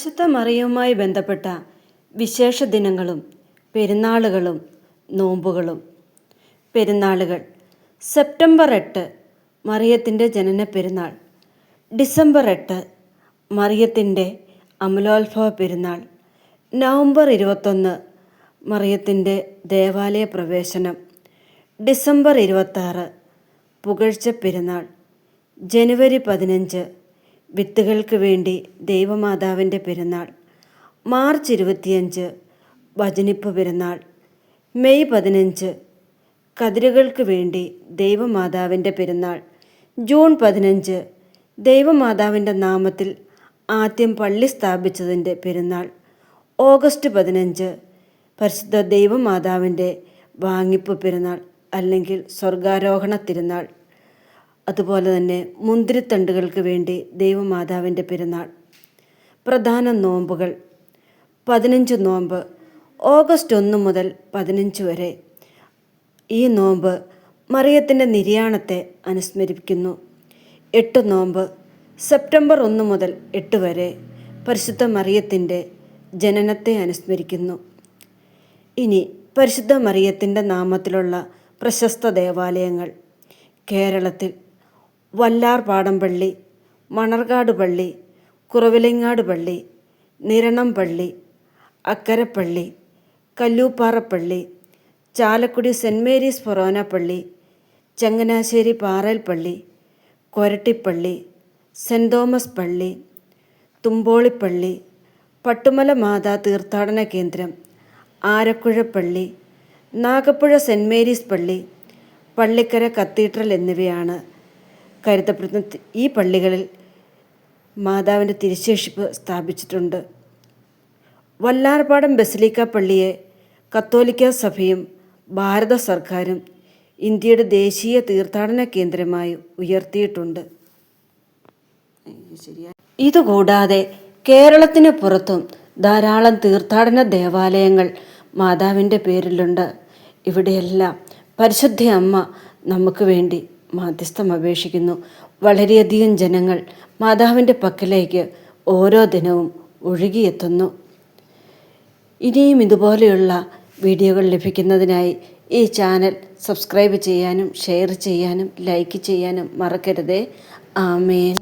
വിശുദ്ധ മറിയവുമായി ബന്ധപ്പെട്ട വിശേഷ ദിനങ്ങളും പെരുന്നാളുകളും നോമ്പുകളും. പെരുന്നാളുകൾ. സെപ്റ്റംബർ എട്ട് മറിയത്തിന്റെ ജനന പെരുന്നാൾ. ഡിസംബർ എട്ട് മറിയത്തിന്റെ അമലോത്ഭവ പെരുന്നാൾ. നവംബർ ഇരുപത്തൊന്ന് മറിയത്തിന്റെ ദേവാലയ പ്രവേശനം. ഡിസംബർ ഇരുപത്താറ് പുകഴ്ച പെരുന്നാൾ. ജനുവരി പതിനഞ്ച് വിത്തുകൾക്ക് വേണ്ടി ദൈവമാതാവിന്റെ പെരുന്നാൾ. മാർച്ച് ഇരുപത്തിയഞ്ച് വചനിപ്പ് പെരുന്നാൾ. മെയ് പതിനഞ്ച് കതിരുകൾക്ക് വേണ്ടി ദൈവമാതാവിന്റെ പെരുന്നാൾ. ജൂൺ പതിനഞ്ച് ദൈവമാതാവിന്റെ നാമത്തിൽ ആദ്യം പള്ളി സ്ഥാപിച്ചതിന്റെ പെരുന്നാൾ. ഓഗസ്റ്റ് പതിനഞ്ച് പരിശുദ്ധ ദൈവമാതാവിന്റെ വാങ്ങിപ്പ് പെരുന്നാൾ അല്ലെങ്കിൽ സ്വർഗാരോഹണ തിരുനാൾ. അതുപോലെ തന്നെ മുന്തിരിത്തണ്ടുകൾക്ക് വേണ്ടി ദൈവമാതാവിന്റെ പെരുന്നാൾ. പ്രധാന നോമ്പുകൾ. പതിനഞ്ച് നോമ്പ്. ഓഗസ്റ്റ് ഒന്ന് മുതൽ പതിനഞ്ച് വരെ ഈ നോമ്പ് മറിയത്തിന്റെ നിര്യാണത്തെ അനുസ്മരിപ്പിക്കുന്നു. എട്ട് നോമ്പ്. സെപ്റ്റംബർ ഒന്ന് മുതൽ എട്ട് വരെ പരിശുദ്ധ മറിയത്തിന്റെ ജനനത്തെ അനുസ്മരിക്കുന്നു. ഇനി പരിശുദ്ധ മറിയത്തിന്റെ നാമത്തിലുള്ള പ്രശസ്ത ദേവാലയങ്ങൾ. കേരളത്തിൽ വല്ലാർ പാടംപള്ളി മണർകാട് പള്ളി കുറവിലങ്ങാട് പള്ളി നിരണം പള്ളി അക്കരപ്പള്ളി കല്ലൂപ്പാറപ്പള്ളി ചാലക്കുടി സെന്റ് മേരീസ് ഫൊറോന പള്ളി ചങ്ങനാശ്ശേരി പാറൽ പള്ളി കൊരട്ടിപ്പള്ളി സെന്റ് തോമസ് പള്ളി തുമ്പോളിപ്പള്ളി പട്ടുമല മാതാ തീർത്ഥാടന കേന്ദ്രം ആരക്കുഴപ്പള്ളി നാഗപ്പുഴ സെന്റ് മേരീസ് പള്ളി പള്ളിക്കര കത്തീഡ്രൽ എന്നിവയാണ് കരുതപ്പെടുന്ന ഈ പള്ളികളിൽ മാതാവിന്റെ തിരിശേഷിപ്പ് സ്ഥാപിച്ചിട്ടുണ്ട്. വല്ലാർപാടം ബസലിക്ക പള്ളിയെ കത്തോലിക്ക സഭയും ഭാരത സർക്കാരും ഇന്ത്യയുടെ ദേശീയ തീർത്ഥാടന കേന്ദ്രമായി ഉയർത്തിയിട്ടുണ്ട്. ഇതുകൂടാതെ കേരളത്തിന് പുറത്തും ധാരാളം തീർത്ഥാടന ദേവാലയങ്ങൾ മാതാവിന്റെ പേരിലുണ്ട്. ഇവിടെയെല്ലാം പരിശുദ്ധ അമ്മ നമുക്ക് വേണ്ടി മാധ്യസ്ഥം അപേക്ഷിക്കുന്നു. വളരെയധികം ജനങ്ങൾ മാതാവിന്റെ പക്കലേക്ക് ഓരോ ദിനവും ഒഴുകിയെത്തുന്നു. ഇനിയും ഇതുപോലെയുള്ള വീഡിയോകൾ ലഭിക്കുന്നതിനായി ഈ ചാനൽ സബ്സ്ക്രൈബ് ചെയ്യാനും ഷെയർ ചെയ്യാനും ലൈക്ക് ചെയ്യാനും മറക്കരുതേ. ആമേൻ.